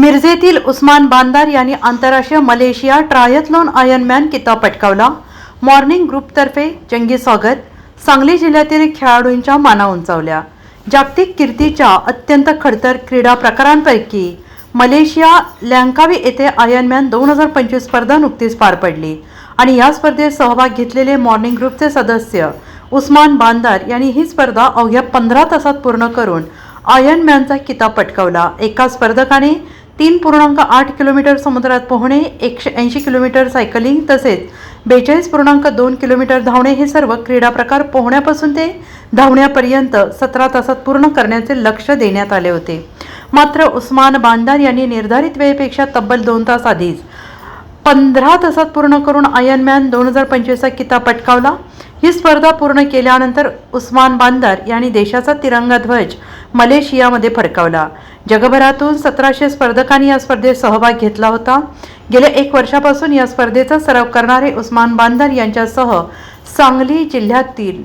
मिरजेतील उस्मान बांदार यांनी आंतरराष्ट्रीय मलेशिया ट्रायथलॉन आयर्नमॅन किताब पटकावला. मॉर्निंग ग्रुपतर्फे जंगी स्वागत. सांगली जिल्ह्यातील खेळाडूंच्या माना उंचावल्या. जागतिक कीर्तीच्या अत्यंत खडतर क्रीडा प्रकारांपैकी मलेशिया लँकावी येथे आयर्नमॅन दोन हजार पंचवीस स्पर्धा नुकतीच पार पडली. आणि या स्पर्धेत सहभाग घेतलेले मॉर्निंग ग्रुपचे सदस्य उस्मान बांदार यांनी ही स्पर्धा अवघ्या पंधरा तासात पूर्ण करून आयर्नमॅनचा किताब पटकावला. एका स्पर्धकाने तीन पूर्णांक आठ किलोमीटर समुद्रात पोहणे एकशे ऐंशी किलोमीटर सायकलिंग तसेच बेचाळीस पूर्णांक दोन किलोमीटर धावणे हे सर्व क्रीडा प्रकार पोहण्यापासून ते धावण्यापर्यंत सतरा तासात पूर्ण करण्याचे लक्ष देण्यात आले होते. मात्र उस्मान बांदार यांनी निर्धारित वेळेपेक्षा तब्बल दोन तास आधीच पंधरा तासात पूर्ण करून आयर्नमॅन दोन हजार पंचवीसचा किताब पटकावला. ही स्पर्धा पूर्ण केल्यानंतर उस्मान बांदार यांनी देशाचा तिरंगा ध्वज मलेशियामध्ये फडकावला. जगभरातून सतराशे स्पर्धकांनी या स्पर्धेत सहभाग घेतला होता. गेल्या एक वर्षापासून या स्पर्धेचा सराव करणारे उस्मान बांधर यांच्यासह सांगली जिल्ह्यातील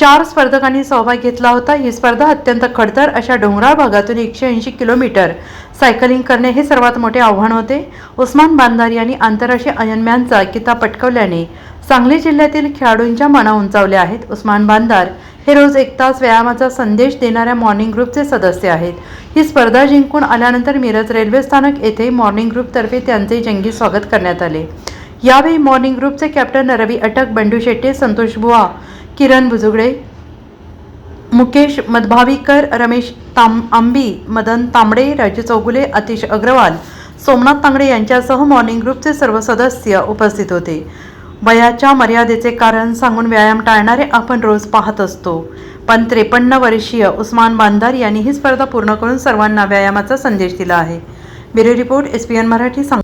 चार स्पर्धकांनी सहभाग घेतला होता. ही स्पर्धा अत्यंत खडतर अशा डोंगराळ भागातून एकशे ऐंशी किलोमीटर सायकलिंग करणे हे सर्वात मोठे आव्हान होते. उस्मान बांधार यांनी आंतरराष्ट्रीय अयनम्यांचा किताब पटकवल्याने सांगली जिल्ह्यातील खेळाडूंच्या मना उंचावल्या आहेत. उस्मान बांधार हे रोज एक तास व्यायामाचा संदेश देणाऱ्या मॉर्निंग ग्रुपचे सदस्य आहेत. ही स्पर्धा जिंकून आल्यानंतर मिरज रेल्वे स्थानक येथे मॉर्निंग ग्रुपतर्फे त्यांचे जंगी स्वागत करण्यात आले. यावेळी मॉर्निंग ग्रुपचे कॅप्टन रवी अटक बंडू शेट्टे संतोष बुवा किरण बुजुगडे मुकेश मधभावीकर रमेश ताम आंबी मदन तांबडे राजू चौगुले अतिश अग्रवाल सोमनाथ तांगडे यांच्यासह मॉर्निंग ग्रुपचे सर्व सदस्य उपस्थित होते. वयाच्या मर्यादेचे कारण सांगून व्यायाम टाळणारे आपण रोज पाहत असतो. पण त्रेपन्न वर्षीय उस्मान बांदार यांनी ही स्पर्धा पूर्ण करून सर्वांना व्यायामाचा संदेश दिला आहे. Bureau report S P N Marathi सांग